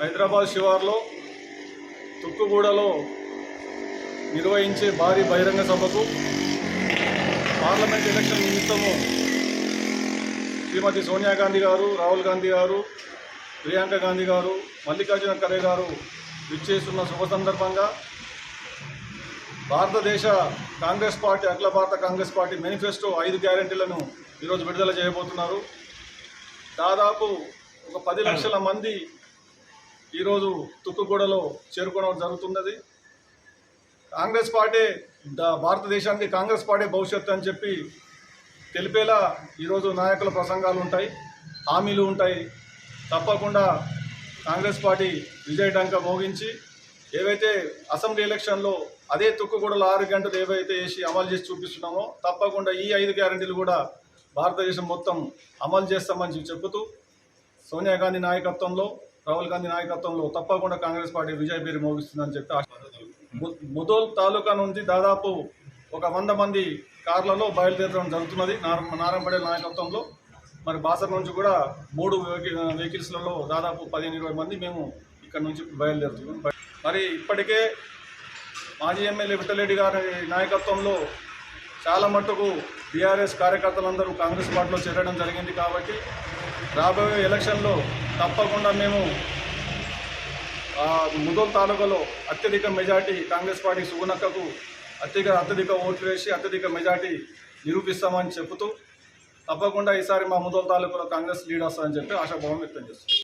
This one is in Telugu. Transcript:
హైదరాబాద్ శివార్లో తుక్కుగూడలో నిర్వహించే భారీ బహిరంగ సభకు పార్లమెంట్ ఎలక్షన్ నిమిత్తము శ్రీమతి సోనియా గాంధీ గారు రాహుల్ గాంధీ గారు ప్రియాంక గాంధీ గారు మల్లికార్జున ఖరే గారు విచ్చేస్తున్న శుభ సందర్భంగా భారతదేశ కాంగ్రెస్ పార్టీ అఖిల భారత కాంగ్రెస్ పార్టీ మేనిఫెస్టో ఐదు గ్యారెంటీలను ఈరోజు విడుదల చేయబోతున్నారు. దాదాపు ఒక పది లక్షల మంది ఈరోజు తుక్కుగూడలో చేరుకోవడం జరుగుతున్నది. కాంగ్రెస్ పార్టీ భారతదేశానికి కాంగ్రెస్ పార్టీ భవిష్యత్తు అని చెప్పి తెలిపేలా ఈరోజు నాయకుల ప్రసంగాలు ఉంటాయి హామీలు ఉంటాయి. తప్పకుండా కాంగ్రెస్ పార్టీ విజయడంక మోగించి ఏవైతే అసెంబ్లీ ఎలక్షన్లో అదే తుక్కుగూడలో ఆరు గంటలు ఏవైతే వేసి అమలు చేసి చూపిస్తున్నామో తప్పకుండా ఈ ఐదు గ్యారంటీలు కూడా భారతదేశం మొత్తం అమలు చేస్తామని చెబుతూ సోనియా గాంధీ నాయకత్వంలో రాహుల్ గాంధీ నాయకత్వంలో తప్పకుండా కాంగ్రెస్ పార్టీ విజయ పేరు మోగిస్తుందని చెప్పి ముదోల్ తాలూకా నుంచి దాదాపు ఒక వంద మంది కార్లలో బయలుదేరడం జరుగుతున్నది. నార- నారాయణపడే నాయకత్వంలో. మరి బాసర్ నుంచి కూడా మూడు వెహికల్ వెహికల్స్లలో దాదాపు పదిహేను ఇరవై మంది మేము ఇక్కడ నుంచి బయలుదేరుతున్నాం. మరి ఇప్పటికే మాజీ ఎమ్మెల్యే విఠలరెడ్డి గారి నాయకత్వంలో చాలా మట్టుకు బీఆర్ఎస్ కార్యకర్తలందరూ కాంగ్రెస్ పార్టీలో చేరడం జరిగింది కాబట్టి రాబోయే ఎలక్షన్లో తప్పకుండా మేము ముదోల్ తాలూకాలో అత్యధిక మెజార్టీ కాంగ్రెస్ పార్టీ సుగుణక్కకు అత్యధిక అత్యధిక ఓట్లు వేసి అత్యధిక మెజార్టీ నిరూపిస్తామని చెబుతూ తప్పకుండా ఈసారి మా ముదోల్ తాలూకాలో కాంగ్రెస్ లీడ్ వస్తామని చెప్పి ఆశాభావం వ్యక్తం చేస్తుంది